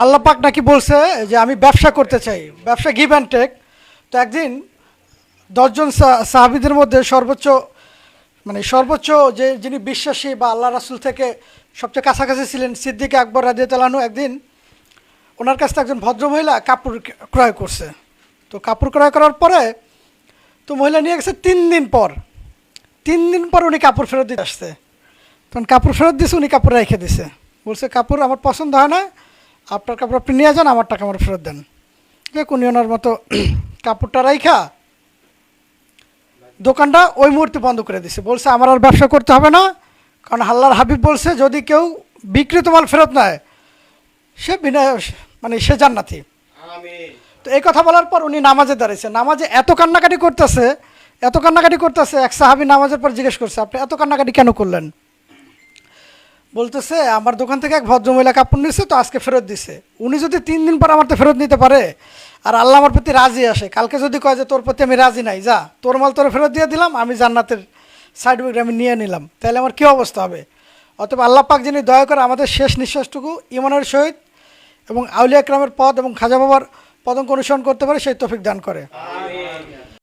আল্লাহ পাক নাকি বলছে যে আমি ব্যবসা করতে চাই, ব্যবসা গিভ অ্যান্ড টেক তো একদিন দশজন সাহাবীদের মধ্যে সর্বোচ্চ মানে সর্বোচ্চ যে যিনি বিশ্বাসী বা আল্লাহ রাসুল থেকে সবচেয়ে কাছাকাছি ছিলেন, সিদ্দিক আকবর রাজিয়া তালানু একদিন ওনার কাছ থেকে একজন ভদ্রমহিলা কাপড় ক্রয় করছে। তো কাপড় ক্রয় করার পরে তো মহিলা নিয়ে গেছে তিন দিন পর। তিন দিন পর উনি কাপড় ফেরত দিতে আসছে। তখন কাপড় ফেরত দিছে উনি কাপড় রেখে দিছে। বলছে, কাপড় আমার পছন্দ হয় না আপনার কাপড় আপনি নিয়ে যান আমার টাকা আমার ফেরত দেন। দেখ উনি ওনার মতো কাপড়টা রাইখা দোকানটা ওই মুহূর্তে বন্ধ করে দিছে। বলছে আমার আর ব্যবসা করতে হবে না কারণ হাল্লার হাবিব বলছে যদি কেউ বিক্রিত মাল ফেরত নেয় সে বিনা মানে সে জান্নাতি। তো এই কথা বলার পর উনি নামাজে দাঁড়িয়েছে নামাজে এত কান্নাকাটি করতেছে এত কান্নাকাটি করতেছে এক সাহাবি নামাজের পর জিজ্ঞেস করছে আপনি এত কান্নাকাটি কেন করলেন? বলতেছে, আমার দোকান থেকে এক ভদ্রমহিলা কাপড় নিচ্ছে তো আজকে ফেরত দিছে। উনি যদি তিন দিন পর আমার তো ফেরত নিতে পারে, আর আল্লাহ আমার প্রতি রাজি আসে, কালকে যদি কয় যে তোর প্রতি আমি রাজি নাই, যা, তোর মাল তোর ফেরত দিয়ে দিলাম, আমি জান্নাতের সার্টিফিকেট আমি নিয়ে নিলাম। তাহলে আমার কী অবস্থা হবে? অতএব আল্লাহ পাক যিনি দয়া করে আমাদের শেষ নিঃশ্বাসটুকু ইমানের সহিত এবং আউলিয়া ক্রামের পদ এবং খাজা বাবার পদঙ্ক অনুসরণ করতে পারে, সেই তফিক দান করে।